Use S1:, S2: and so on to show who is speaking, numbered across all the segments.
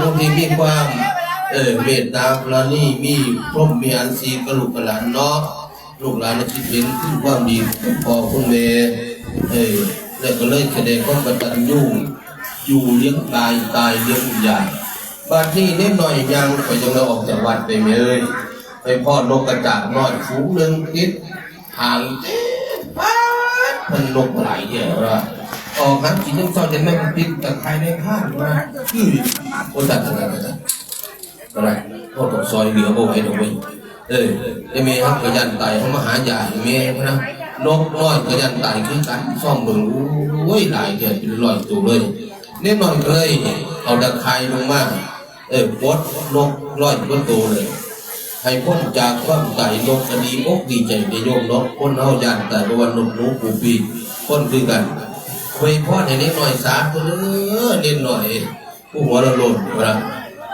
S1: ผู้ที่มีความเออเมตตาปราณีมีพรหมมีอันสีกระลูกกระหลานเนาะลูกหลานคิดเห็นถึงความดีของพ่อคุณแม่เออแล้วก็เลยแสดงความกตัญญูอยู่เลี้ยงตายตายเลี้ยงวิญญาณบาดนี้เล็กน้อยยังไปจงเราออกจากวัดไปเมยไปพ่อนกกระจาดน้อยฝูงหนึ่งติดห่างเจ๊ป๊าดมันนกหลายเดียวว่า ออกน้ำกินน้อยจะไม่ติดตะไคร้ในข้างมาคือคนตัดอะไรกันอะไรพ่อต้องซอยเหลือบ่ไหวดอกเว้ยเออไอ้เมย์ครับกระยันไตเขามาหาใหญ่เมย์นะนกน้อยกระยันไตคือกันซ่อมเบิ่งโอ้ยหลายเดือนเป็นร้อยตัวเลยเน่นอนเลยเอาตะไคร้ลงมาเออปลดนกร้อยกว่าตัวเลยให้พ้นจากความไต่นกก็ดีอกดีใจในโยมนาะคนเฮาย่านแต่ประวันนกนูปูปีคนคือกัน ไว้พ่อให้เล็กน้อยสามตัวเด้อเล่นหน่อยผู้หัวเราโลนเวลา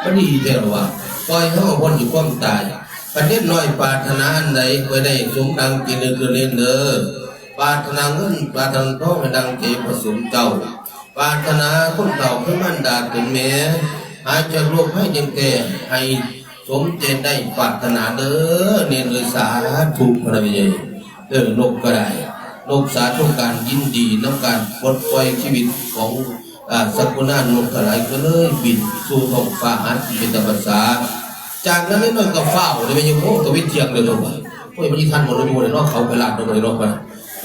S1: ก็ดีแท้หรอวะปล่อยให้คนอยู่ความตายประเทศน้อยปาถนาอันใดไว้ได้สมดังกินเดือนเล่นเด้อปาถนาเงินปาถนาทองให้ดังเก็บผสมเจ้าปาถนาคนเก่าเพื่อมันดาเป็นแม่หายจะรวบให้ยังแก่ให้สมเจตได้ปาถนาเด้อเนียนเลยสาธุพระเยเด้อนกก็ได้ นกสาธุการยินดีน้ำการปลดปล่อยชีวิตของอ่าสักุณานกกระไรก็เลยบินสู่ท้องฟ้าหันเป็นตภาษาจากนั้นนิดหน่อยก็เฝ้าเลยไปยังโอ้กวิเทียงเลยลงไปโอ้ยมันยี่ทันหมดเลยหมดเลยนาะเขาไปลาดลงไปลงไป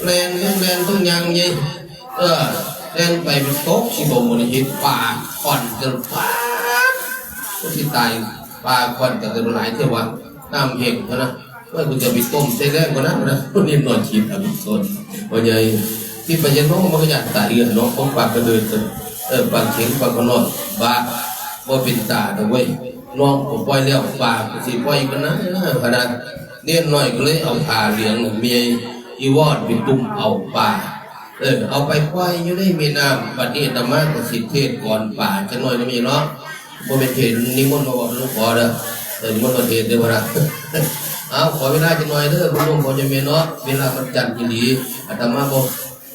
S1: แลนแลนต้องยังยี่เออแลนไปเป็นโต๊ะสิบโมงนี่เห็นป่าคอนจนฟ้าที่ตายป่าคอนกันจะหลายเทวันน้ำเห็งนะ ว่ากูจะไปต้มใส่แรงกว่านั้นนะนี่นอนชีพทำต้นว่าใหญ่ที่ไปยันน้องมันก็อยากตายเงินน้องของปากกระเดินเออปากเข็งปากกระนอนบ้าว่าเป็นตาแต่เว้ยน้องผมปล่อยแล้วปากสิปล่อยกันนะขนาดเลี้ยนน้อยก็เลยเอาผ้าเหลืองเมียอีวอดเป็นตุ้มเอาป่าเออเอาไปปล่อยอยู่ในแม่น้ำบัดนี้ธรรมะกสิเทศก่อนป่าจะน้อยนะมีเนาะบ่เป็นเทศนิมนต์มาบอกลูกขอเด้อเออนิมนต์มาเทศเด้อบ่ล่ะ เอาขอเวลาจังหน่อยเด้อคุณลุงขอจะมีเนาะเวลามันจันทร์กินดีอาตมาบ่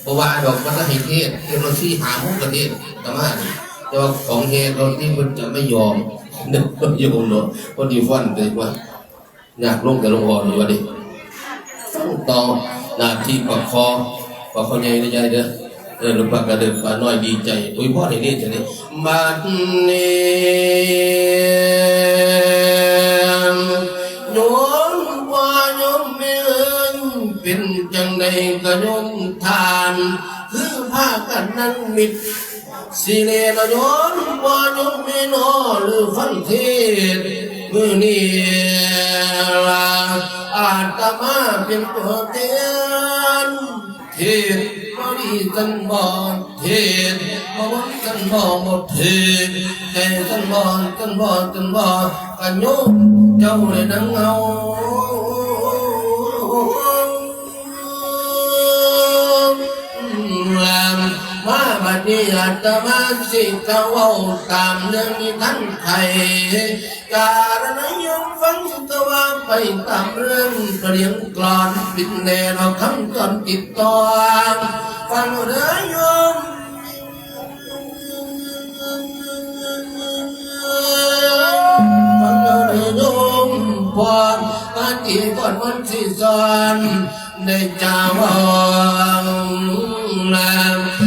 S1: บ่ว่าดอกมันก็ให้เทศเทศเราสิหาหกประเทศอาตมานี่แต่ว่าของเทศเราที่มันจะไม่ยอมเด็กคนโยมเนาะคนที่ฟันเลยว่าอยากลงแต่ลงอ่อนอยู่วะดิต้องต่อหน้าที่ประคองประคองใหญ่ในใจเด้อเออหลวงพ่อกระเดินปาน้อยดีใจโอ้ยพ่อในนี้จะนี่บัดนี้ จังใดก็โยมทานคือผ้ากันนั้นมิดสิเลนยนวานยมิโนหรือฟังเทศมือนี้ลาอาตมาเป็นตัวเตียนเทศบริกันบอกเทศบ่วชกันบอกหมดเทศแต่กันบอกกันบอกกันบอกกันโยมเจ้าเลยนังเอา มาบัดนี้อาตมาสิกะเว้าตามเรื่องนี้ทั้งไทยการนยมฟังกะว่าไปตามเรื่องเปลี่ยนกลอนปิดแนเราคำก่อนติดต่อฟังเรื่องยมฟังเรื่องยมพอดการที่ก่อนวันที่สอนได้จ้าวังนาม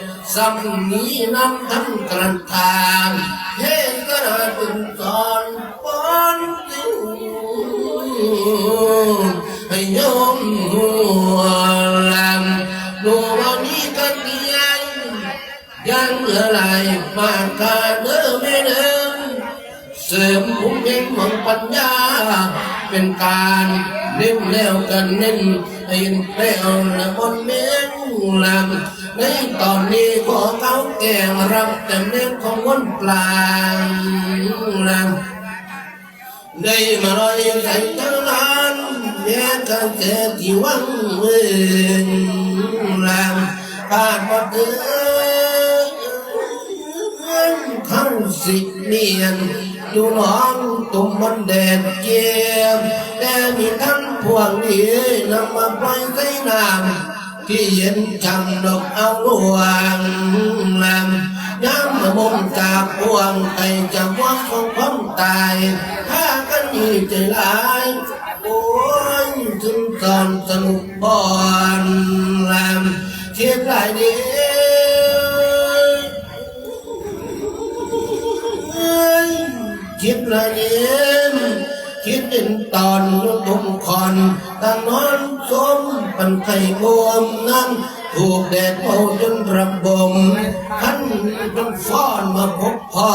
S1: กะโยมได้จ้าวัมมีน้ำทั้งกระทางเฮกระตุนตอนปอนติวให้โยมหัวลำดูวันนี้กันดียังเหลือหลายมากกาเดิมไม่เดิมเสริมภูมิเพ่งของปัญญา เป็นการเล่มแล้วกันเน้น ให้แล้วละบนเม้นลำในตอนนี้ขอเขาแก่รับแต่เน้นของวนปลางลำได้มาลอยใส่ตลานแย่กันแต่ที่วังเมืองลำผ่านมาเดินข้าสิเนียน อยู่หนองตุ่มมันแดดเจียมแต่มีท่านพวกนี้นำมาปล่อยใส่น้ำที่เย็นช่ำดอกเอาลวงลำย้ำมาบงจากพวงไก่จะว่างของความตายถ้ากันยีใจหลายโอ้ยถึงตอนสนุกบอนลำเทียบหลา ยเดีคิดละเนมคิดเป็นตอนตุ่มคอนตั้งนอนสมปันไข่บวมนั้นถูกแดดเผาจนระบมขันจนฟ้อนมาพบพอ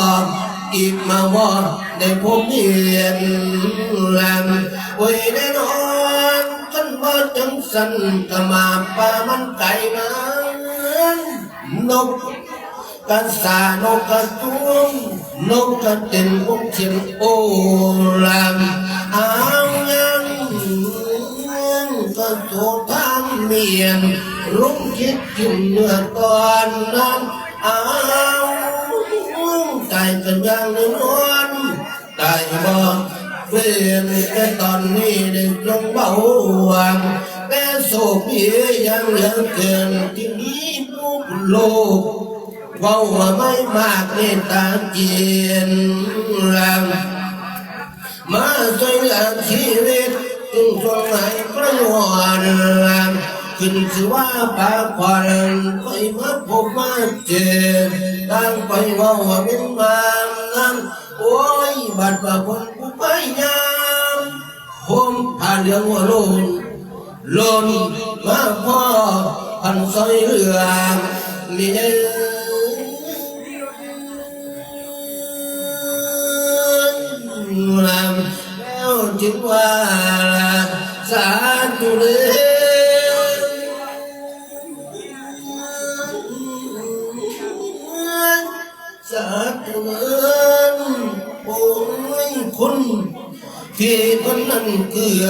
S1: อีกมาวอดได้พบเห็นแลมไว้แน่นอนขันว่าจังสันกะมาป่ามันไก่มันนก กัสานกกระตุ้งนกกระเต็นพวกเทียนโอลำเอายังก็โททางเมียนรุ่งคิดกินเมื่อตอนนั้นอาใจกันยังนอนใจบอกเพื่อนแต่ตอนนี้ได้ลงเบาหวานแต่โศกเพียยังเหลือเกินที่นี้มุกโลก เว้าะว่าไม่มากเมตตาเกียนรำมาช่วยเหลือชีวิตจึงช่วงไหนประโยชน์รำขึ้นชื่อว่าปากควันไปมาพบมาเจอตั้งไปว่าว่าเป็นมามนั้นโอ้ยบัดว่าคนผู้ไปยามผมผ่านเรื่องหัวโลนลนมาพ่อพันซอยเรือมีเลำแล้วจึงว่าสาธุเลยสาธุเลยโอ้ยคุณที่คนนั้นเกลือ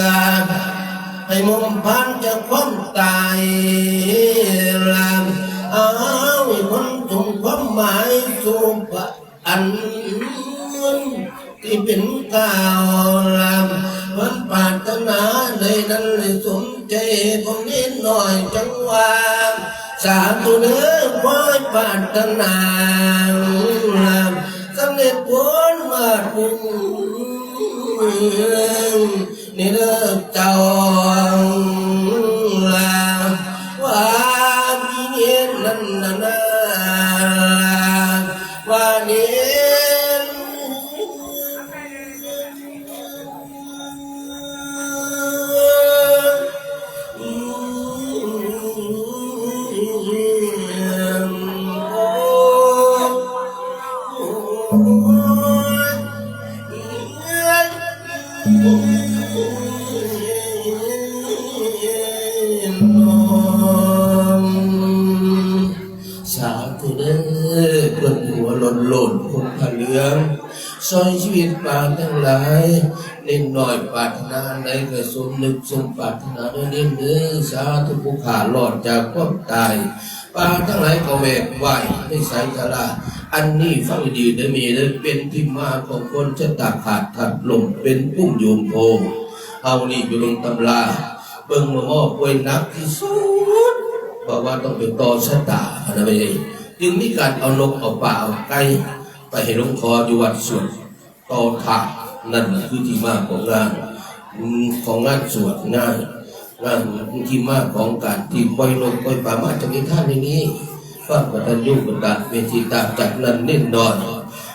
S1: ให้มุมพันจะความตายรำเอาคนถุงความหมายสูบอัน เป็นก้าวรำวันปารถนาในนั้นเลยสมใจผมนิดหน่อยจังหวะสาธุเนื้อคอยปารถนารำสำเร็จผลมาถึงนี่เลิกเจ้าลารถนาในกระสมนึกสมปรารถนาเด้อเน้นเด้อสาธุผู้ขาหลอดจากความตายปานทั้งหลายก็แวกไหวในสายตาลาอันนี้ฟังดีเด้มีเด้เป็นที่มาของคนชะตาขาดถัดลมเป็นพุ่มโยมโพเอานี่อยู่ลงตำราเบิ่งมาหม้อบไว้หนักที่สุดบอกว่าต้องเป็นต่อชะตาอะไรไปเลยจึงมีการเอานกเอาป่าเอาไก่ไปให้หลวงคออยู่วัดสวดต่อถากนั่นคือที่มาของงานอืม ของงานสวดงานงานที่มากของการที่ปล่อยนกปล่อยป่ามาจากในท่านอย่างนี้ว่าประธานยุ่งประดาเวทีตาจัดนั้นเน้นดอน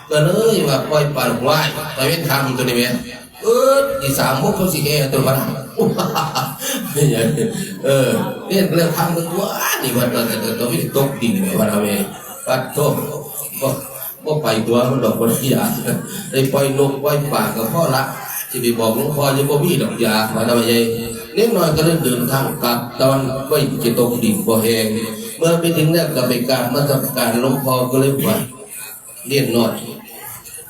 S1: ก็เลยว่าปล่อยป่าไหวไปเป็นคำตัวนี้ไหมเออที่สามมุกเขาสิแอตัวมันไม่ใช่เออเรียเรื่องทำกัว่านี่วันนั้นแต่ตัวไม่ตกดินเลยวันนั้นเองปัดโตก็ก็ไปตัวมันดอกคนยาได้ปล่อยนกปล่อยป่ากับพ่อละ ที่ไปบอกหลวงพ่อจะบ่มีดอกยาวันนั้นเองเล็กน้อยก็เริ่มเดินทางกลับตอนไม่จะตกดินบ่แหงเมื่อไปถึงนั่นก็ไปการมาทำการหลวงพ่อก็เลยว่าเรียนน้อย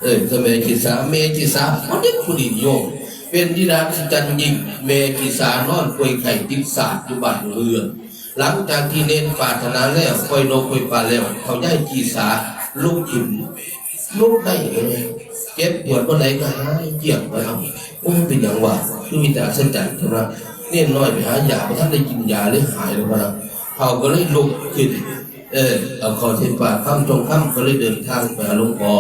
S1: เออสมัยกิสาเมกิสาคนเด็กผู้ดีโยมเป็นที่รักจันยิงเมกิสานอนป่วยไข่ติดสาดอยู่บ้านเรือนหลังจากที่เน้นปารถนาแล้วคอยโนคอยปลาแล้ว เขาย้ายกีสาลูกหินลูกได้เลย เจ็บปวดวันไหนก็หายเจียบไปเอาโอ้เป็นอย่างว่าคือมีแต่สัจจันใช่ไหมเน้นน้อยไปหายาเพราะท่านได้กินยาเลยหายแล้วนะเขาก็เลยลุกขึ้น เออเอาคอเทปากข้ามตรงข้ามก็เลยเดินทางไปหาหลวงพ่อ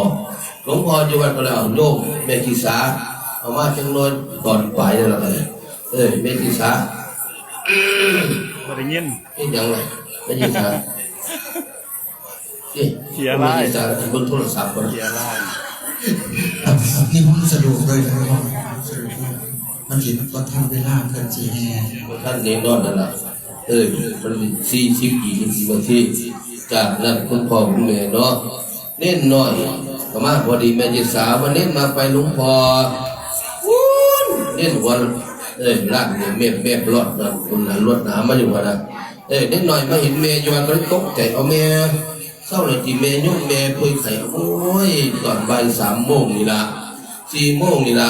S1: หลวงพ่อจังหวัดก็เลยเอาโยมแม่กีสาเอามาจังน้อยตอนปลายนั่นแหละเลยเออแม่กีสา
S2: บ่ได้ยิน
S1: เป็นยังไงแม่กีสาเอ๊ะ
S2: เขียนอะไร
S1: แม่กีสาบนโทรศัพท์ก่อน
S2: เกียร์ไล่
S3: นี่ผมสะดวกเลยนะครับสะดวกเลยมันสิก็ทำเวลาเกินจีแฮ
S1: ท่านเน้นนอนนั่นแหละเออมันสี่สิบกี่สิบนาทีจากนั้นคุณพ่อคุณแม่เนาะเน้นหน้อยก็มาพอดีแม่กีสามาเน้นมาไปลวงพ่อเน้นวันเอ้ยร่างเนี่ยเมฆเมฆรอดนะคุณนั้นรวดหนามาอยู่วันนะเอ้ยเนิดหน่อยมาเห็นเมย์อยู่วันก็ตกใจเอาเมย์ เศร้าเลยที่เมย์ยุ่งเมย์คุยไข่โอ้ยตอนบ่ายสามโมงนี่ละสี่โมงนี่ละ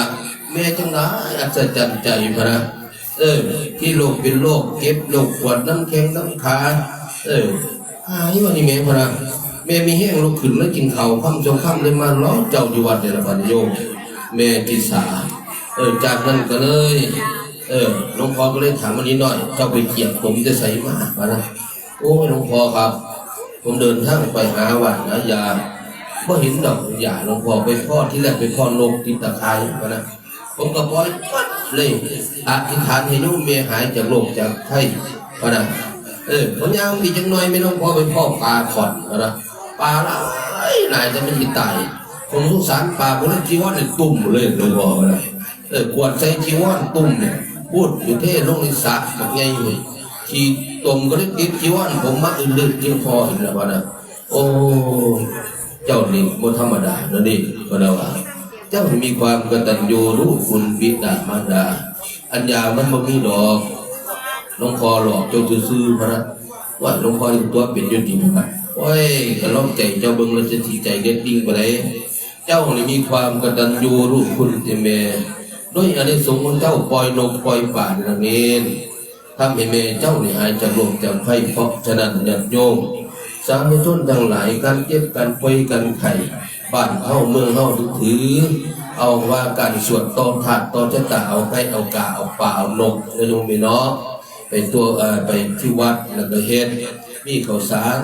S1: เมย์จังไรอัศจรรย์ใจพะนะเออ ที่โลกเป็นโรคเก็บโรคปวดน้ำแข็งน้ำขาเออหายวันนี้เมย์พะนะเมย์มีแห้งลุกขึ้นแล้วกินข้าวค่ำจงค่ำเลยมาล้อเจ้าอยู่วัดเดละพันโยมเมย์กิสาเออจากนั้นก็เลย เออหลวงพ่อก็เลยถามวันนี้หน่อย เจ้าไปเกียบผมจะใส่มากวะนะโอ้ยหลวงพ่อครับ ผมเดินทางไปหาวัดนะยาไม่เห็นดอกหยาหลวงพ่อไปพ่อที่แรกไปพ่อนกติดตะไคร้วะนะผมก็ปล่อยเลยอธิษฐานให้โยมเมียหายจากโรคจากไข้วะนะเออผมยังมีจังหน่อยไม่ต้องพ่อไปพ่อปลาขอนนะปลาหลายหลายจะไม่มีตายผมสงสารปลาผมเลยจีวรเนี่ยตุ่มเลยหลวงพ่อวะนะเออกวดใส่จีวรตุ่มเนี่ยพูดอยู่เท่ลงในสระแบบไงอยู่ที่ ตุ่มก็เลยติดจีวรผมมาอื่นลึกยิ่งพอเห็นแล้ววะนะโอ้เจ้านี่บ่ธรรมดานะนี่ก็แล้วว่า เจ้ามีความกตัญญูรู้คุณบิดามารดา อัญญามันบ่มีดอกหลวงพ่อหลอกเจ้าซื่อพะนะว่าหลวงพ่อตัวเป็นยุตินะโอ้ยกระล่อมใจเจ้าเบิ่งแล้วจะสิใจเด็ดดิ่งไปเลยเจ้านี่มีความกตัญญูรู้คุณเตเมด้วยอานิสงส์ของเจ้าปล่อยนกปล่อยป่านังเอง ทำให้เมเจ้านี่หายจากโรคจากไข้เพราะฉะนั้นญาติโยมสาธุชนทั้งหลายการเจ็บการป่วยการไข้บ้านเฮาเมืองเฮาถือ เอาว่าการสวดต่อถาดต่อชะตาเอาไก่เอากาเอาปลาเอานกนะโยมพี่น้องไปตัวเอ่อไปที่วัดแล้วก็เฮ็ดมีข้าวสาร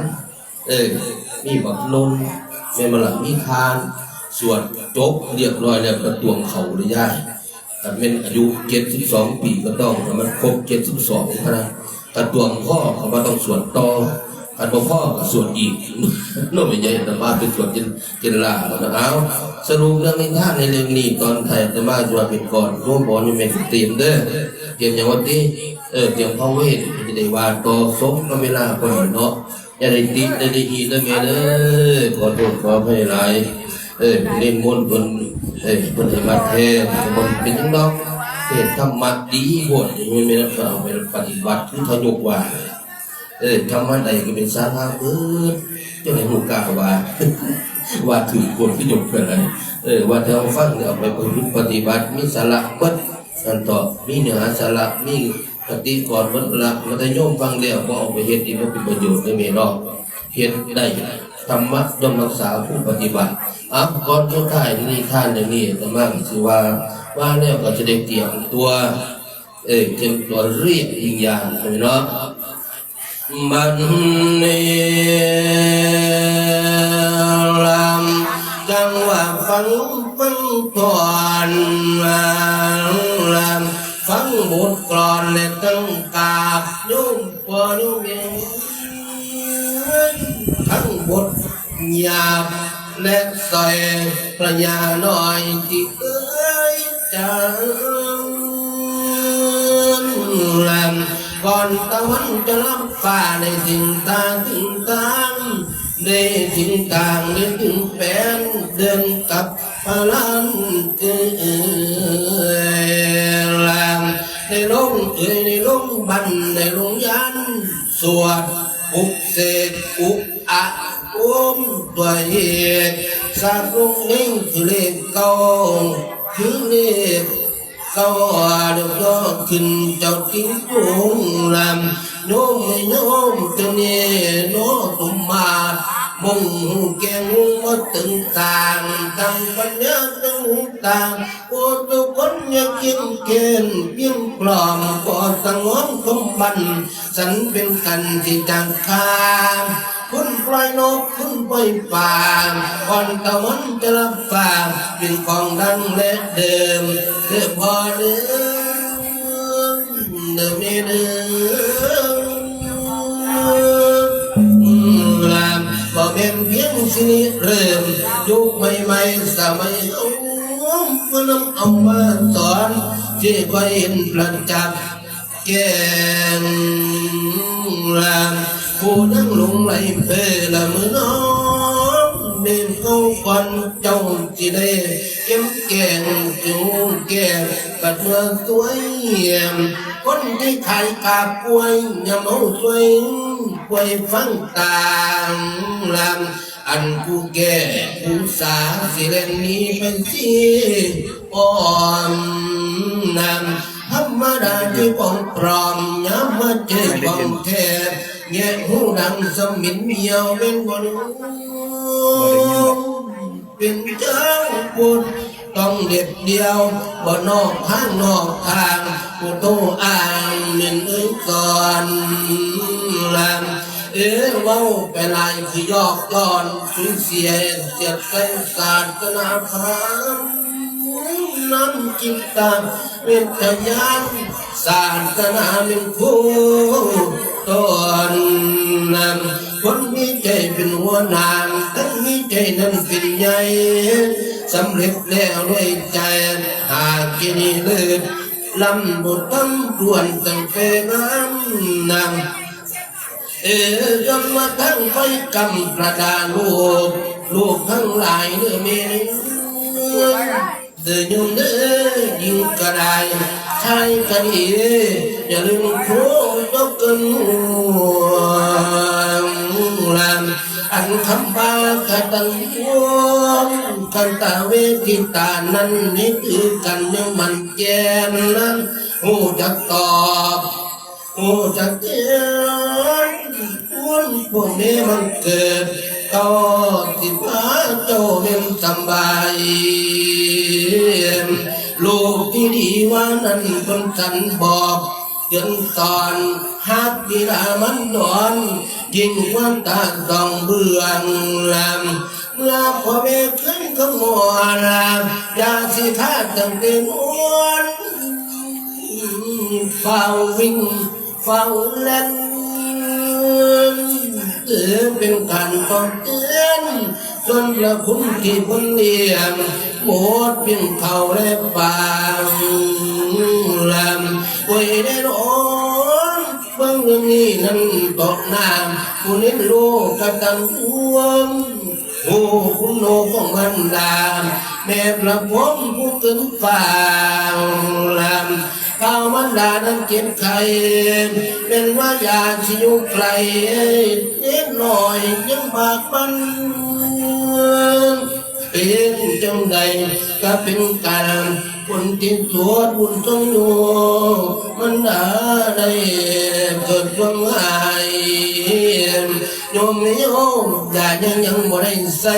S1: เออมีบักนนแม่มาหลังมีทาน สวดจบเรียบร้อยแล้วก็ตวงเขาเลยย่าย ถ้าเป็นอายุเจ็ดสิบสองปีก็ต้องมันครบเจ็ดสิบสองนะถ้าตวงพ่อเขาก็ต้องสวดต่อถ้าบ่พ่อก็สวดอีกนั่นไม่ใช่แต่มาเป็นสวดเจนเจนลาแล้วนะเอาสรุปเรื่องในท่านในเรื่องนี้ตอนไทยแต่มาจะมาเป็นก่อนร่วมบอลยังไม่เตรียมเด้อเตรียมอย่างวันที่เออเตรียมพ่อเวทจะได้วาต่อสมกับเวลาพอดีเนาะอย่าได้ติดได้ได้อีได้เมเด้อขอโทษขอให้หลายเอ้ยเล่นมนต์เพิ่น เอ้ยเพิ่นให้มาเทศน์เพิ่นเป็นจังดอกเทศธรรมะดีบวชย่างไม่ได้เอาไปปฏิบัติคือทยกว่าเอ้ยธรรมะใดก็เป็นสาระเบิดจังได๋ฮู้กล้าว่าว่าถือกฎที่ยกเพิ่นอะไรเออว่าถ้าเอาฟังเนี่ยเอาไปประพฤติปฏิบัติมีสาระเบิดอันต่อมีเนื้อสาระมีปฏิก่อนเบิดละมันได้โยมฟังแล้วก็เอาไปเฮ็ดอีกบ่เป็นประโยชน์ได้แม่เนาะเฮ็ดได้ ธรรมะย่อมรักษาผู้ปฏิบัติอะก่อนสุดท้ายที่นี่ท่านอย่างนี้แต่มากสิว่าว่าแล้วก็จะได้เตรียมตัว เอ้ยเตรียมตัวเรียกอีกอย่างใช่ไหมเนาะบันนี้ลำจังหวะฟังฟังก่อนลำฟังบทกลอนและตั้งกาบยุ่งปอยุ่งเอง หยาบและใส่พระยาหน่อยที่เอ้ยจังแลมก่อนตะวันจะรับฟ้าในทิ้งทางทิ้งทางได้ทิ้งทางได้ถึงแปนเดินกับพลังเอ้ยแลมในลงเอ้ยในลงบันในลงยันสวดอุกเสกอุกอะ อุมตัวเหตุสาธุนิ่งคือเลขเก้าคือเลขเก้าดี๋ยวยอดขึ้นเจ้าจิ้งจุงลำโยมไม่โยมจะเนี่ยโนตุมมาบงแกงมาตึงต่างตั้งปัญญาตึงต่างโอ้ทุกคนอยากกินเกณฑ์เพียงปลอมก็สังวรคมบัน สันเป็นกันที่จังคาม คุณปล่อยนกคุณปล่อยป่าก่อนตะวันจะรับฟ้าเป็นของดังและเดิมเดิมพอเดิมเดิมไม่เดิมลามบ่เป็นเพียงสินิเริ่มยุคใหม่ๆสมัยเอาก็นำเอามาสอนที่คอยเห็นประจักษ์แกงลาง ผู้นั่งหลงไหลเพละมือน้องเดินเข้าฟันเจ้าจีได้เก็มแกงจูงแกงกัดเมืองสวยเยี่ยมคนที่ขายกาบป่วยย่าเมาสวยป่วยฟังตางลางอันกูแก่กูสาสิเรนนี้เป็นสีอ่อนนำธรรมดาที่ปองปลอมย้ำมาเจอปองแท้ แง่หูดังสมินเมียวเป็นบนเป็นเจ้าบุญต้องเด็ดเดียวบ่นอกทางนอกทางผู้โตอ่างเงินเอ้ยก่อนลำเอ๋เว้าไปลายคือยอกย้อนสูญเสียเสียใจศาสนาพรามน้ำจิตตามเป็นทะยานศาสนาเป็นผู้ ตนคนมีใจเป็นหัวนางทั้งมีใจนั้นเป็นใหญ่สำเร็จแล้วด้วยใจหากกินเลิศลำบุตรตำรวนตั้งเป็นน้ำนำเออกำมาทั้งไฟกำประดาลูกลูกทั้งหลายเนื้อเมนเดินยงเด้อยิงกระไดใช้กันเออย่าลืมโค คำบากตันวงกันตาเวทิตานั้นนี่คือกันยังมันแกนนั้นหูจะตอบโอ้จักเกียนวนพวกนี้มันเกิดก็สิพาเจ้าเป็นสบายลูกที่ดีว่านั้นคนสันบอก จนตอนฮักดีลามันดอนยิงความตาต้องเบื่องลำเมื่อพ่อแม่ขึ้นขโมยลำยาสิท่าตั้งเต็มอ้วนเฝ้าวิ่งเฝ้าเล่นเตือนเป็นการต้องเตือนส่วนพระคุณที่พ้นเลี้ยงหมดเพียงเขาและปางำไว้ได้รอนเบื้องเรื่องนี้นั้นตกน้ำผู้นี้โลกกตังห่วงโอ้คุณโลของมันดามแม่ประพมผู้ถึงฝ่าลำข้าวมันดานั้นเก็บไข่เป็นว่ายาชิวไกลเล็กหน่อยยังบากมันเป็นจังใดก็เป็นการ คนที่สวดบุญทรงอยู่มันได้ได้เกิดความหายโยมไม่โยมอย่ายังยังบ่ได้ใส่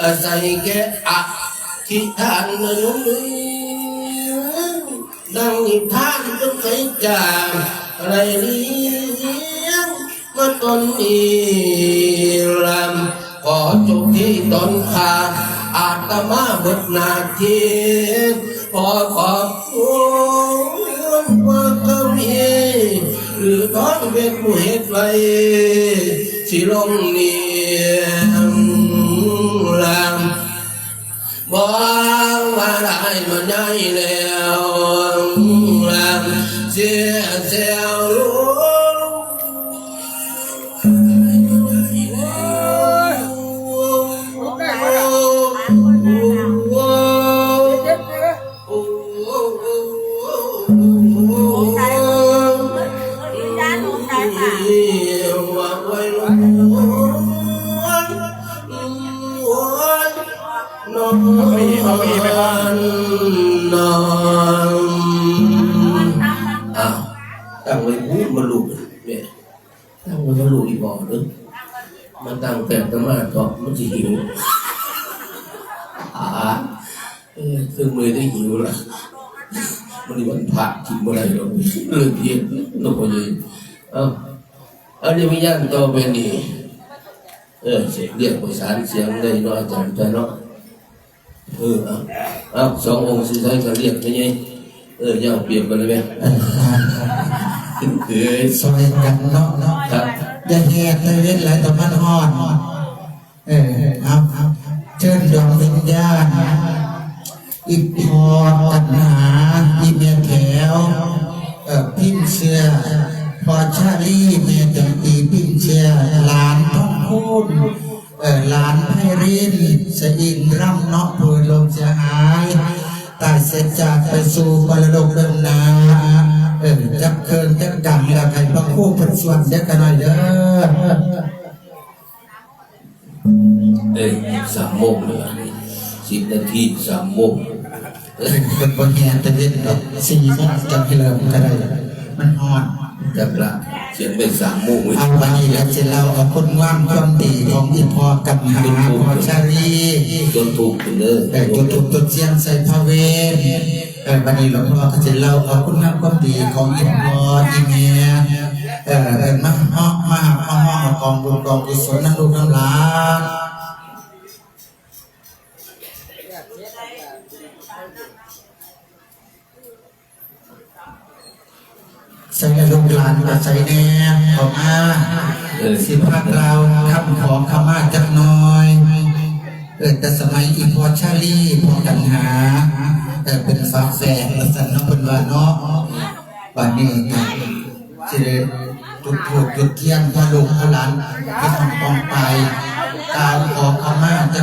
S1: อาศัยแค่อะที่ทานนะโยมเอ้ดังนิทานจนเคยจางอะไรเลี้มาตอนนี้ลำขอจบที่ตอนขาอาตมาบิดหนาที ขอขอบคุณว่าก็มีหรือท้องเป็นผู้เหตุไรสิลงเนียมลำบอกว่าได้มาได้แล้ว ตั้งไว้มาลูกอีบอกนึงมาตั้งแต่ตมาตอบมันจะหิวอ่าเอ้ยซึ่งมือได้หิวละมันนี่มันผักกินเมื่อไหรเราเลิกเย็นนกพยีเอ้าอันนี้มีย่านต่อไปนี่เออเสียงเรียกภาษาเสียงได้นาะอาจารย์จ้ะเนาะเออเอาเอสององค์สุดท้ายจะเรียกไปไงเออย่าเปรียบกันเลยไหม เออ
S3: ซอยกันเนาะเนาะ
S1: ครับ
S3: อย่าแหกเลยเล่นหลายต่อมันฮอดเออเอาเอาเชิญดวงวิญญาณอิพรตัณหาอีเมียแถวเออพิมเสื้อพอชาลีเมียจำปีพิมเสื้อหลานท้องพูนเออหลานไพรินสะอินร่ำเนาะเพื่อลมเสียหายตายเสร็จจากไปสู่ปรดกเดินนา เออจับเคินจับดังแล้วใครพระคู่เพันส่วนเด็กกันหน่อยเด้อ
S1: เอ้ยสามโมงเลยสิบนาทีสามโมงเอ้ย
S3: เป็นบนแหนตะเวนดอกสี่โมงจับให้เริ่มก็ได้ มันฮอน
S1: จับละเขียนไปสามโมงเว้ย
S3: เอาวันนี้แล้วจะเราเอาคนว่างความดีของอีพอกับหาพอชาลี
S1: จนถูกไปเลย
S3: เออจุดตุกตุดเสียงใส่พระเวน เออวันนี้หลวงพ่อก็จะเล่าเอาคุณงามความดีของอีพออีเมียเออเออมาฮอกมาหามาฮอกเอากองบุญกองกุศลนั่นลูกน้ำหลานใส่ลูกหลานมาใส่แน่ออกมา
S1: เออ
S3: สิพักเราคำขอขมาจักหน้อย กิดแต่สมัยอีพอชาลีพอกันหาแต่เป็นฝาแฝดละสันเนาะเป็นว่าเนาะวันนี้ก็สิได้จุดถูกจุดเทียนพระลูกพระหลานก็ทำกองไปกล่าวอ